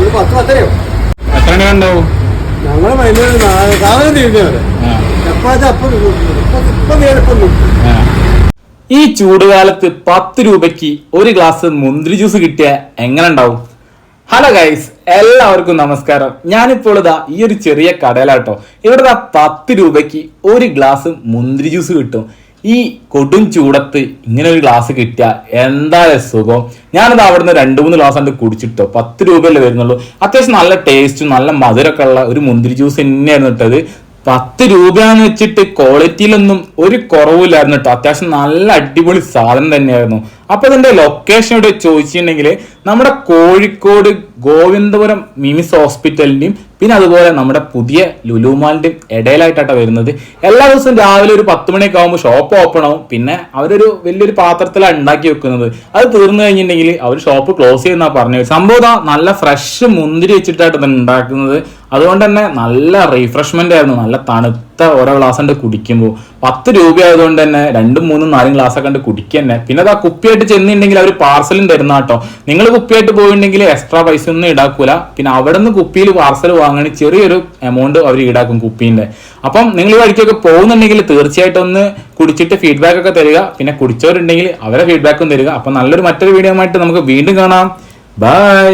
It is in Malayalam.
ഒരു പത്ത് പത്തരയോ? എത്ര മണി ഉണ്ടാവും ഞങ്ങൾ വൈകുന്നേരം നാ- സാധനം തീരുന്നവരെ എപ്പോഴത്തെ അപ്പം ഇപ്പം നേരിപ്പം നിൽക്കും ഈ ചൂടുകാലത്ത് പത്ത് രൂപയ്ക്ക് ഒരു ഗ്ലാസ് മുന്തിരി ജ്യൂസ് കിട്ടിയ എങ്ങനെ ഉണ്ടാവും ഹലോ ഗൈസ് എല്ലാവർക്കും നമസ്കാരം. ഞാനിപ്പോൾ ഇതാ ഈ ഒരു ചെറിയ കടയിലാട്ടോ. ഇവിടെ പത്ത് രൂപയ്ക്ക് ഒരു ഗ്ലാസ് മുന്തിരി ജ്യൂസ് കിട്ടും. ഈ കൊടും ചൂടത്ത് ഇങ്ങനെ ഒരു ഗ്ലാസ് കിട്ടിയ എന്താ സുഖം. അവിടെ നിന്ന് രണ്ട് മൂന്ന് ഗ്ലാസ് കണ്ട് കുടിച്ചിട്ടോ. പത്ത് രൂപയല്ലേ വരുന്നുള്ളൂ. അത്യാവശ്യം നല്ല ടേസ്റ്റും നല്ല മധുരമൊക്കെ ഉള്ള ഒരു മുന്തിരി ജ്യൂസ് തന്നെയായിരുന്നു ഇട്ടത്. പത്ത് രൂപയാന്ന് വെച്ചിട്ട് ക്വാളിറ്റിയിലൊന്നും ഒരു കുറവില്ലായിരുന്നു കേട്ടോ. അത്യാവശ്യം നല്ല അടിപൊളി സാധനം തന്നെയായിരുന്നു. അപ്പൊ ഇതിന്റെ ലൊക്കേഷൻ ഇവിടെ ചോദിച്ചിട്ടുണ്ടെങ്കിൽ നമ്മുടെ കോഴിക്കോട് ഗോവിന്ദപുരം മിമിസ് ഹോസ്പിറ്റലിന്റെയും പിന്നെ അതുപോലെ നമ്മുടെ പുതിയ ലുലുമാലിന്റെയും ഇടയിലായിട്ടാണ് വരുന്നത്. എല്ലാ ദിവസവും രാവിലെ ഒരു പത്ത് മണിയൊക്കെ ആകുമ്പോൾ ഷോപ്പ് ഓപ്പൺ ആവും. പിന്നെ അവരൊരു വലിയൊരു പാത്രത്തിലാണ് ഉണ്ടാക്കി വെക്കുന്നത്. അത് തീർന്നു കഴിഞ്ഞിട്ടുണ്ടെങ്കിൽ അവർ ഷോപ്പ് ക്ലോസ് ചെയ്യുന്ന പറഞ്ഞു സംഭവം നല്ല ഫ്രഷ് മുന്തിരി വെച്ചിട്ടായിട്ട് തന്നെ ഉണ്ടാക്കുന്നത് അതുകൊണ്ട് തന്നെ നല്ല റീഫ്രഷ്മെന്റ് ആയിരുന്നു. നല്ല തണുത്ത ഓരോ ഗ്ലാസ് കണ്ട് കുടിക്കുമ്പോൾ പത്ത് രൂപ ആയതുകൊണ്ട് തന്നെ രണ്ടും മൂന്നും നാലും ഗ്ലാസ് ഒക്കെ കണ്ട് കുടിക്കുക തന്നെ. പിന്നെ ആ കുപ്പിയായിട്ട് ചെന്നിട്ടുണ്ടെങ്കിൽ അവർ പാർസലും തരുന്ന കേട്ടോ. നിങ്ങൾ കുപ്പിയായിട്ട് പോയിട്ടുണ്ടെങ്കിൽ എക്സ്ട്രാ പൈസ ഒന്നും ഈടാക്കൂല. പിന്നെ അവിടെ നിന്ന് കുപ്പിയിൽ പാർസൽ വാങ്ങണി ചെറിയൊരു എമൗണ്ട് അവർ ഈടാക്കും കുപ്പീന്റെ. അപ്പം നിങ്ങൾ വഴിക്കൊക്കെ പോകുന്നുണ്ടെങ്കിൽ തീർച്ചയായിട്ടും ഒന്ന് കുടിച്ചിട്ട് ഫീഡ്ബാക്ക് ഒക്കെ തരിക. പിന്നെ കുടിച്ചവരുണ്ടെങ്കിൽ അവരെ ഫീഡ്ബാക്കും തരിക. അപ്പം നല്ലൊരു മറ്റൊരു വീഡിയോ ആയിട്ട് നമുക്ക് വീണ്ടും കാണാം. ബൈ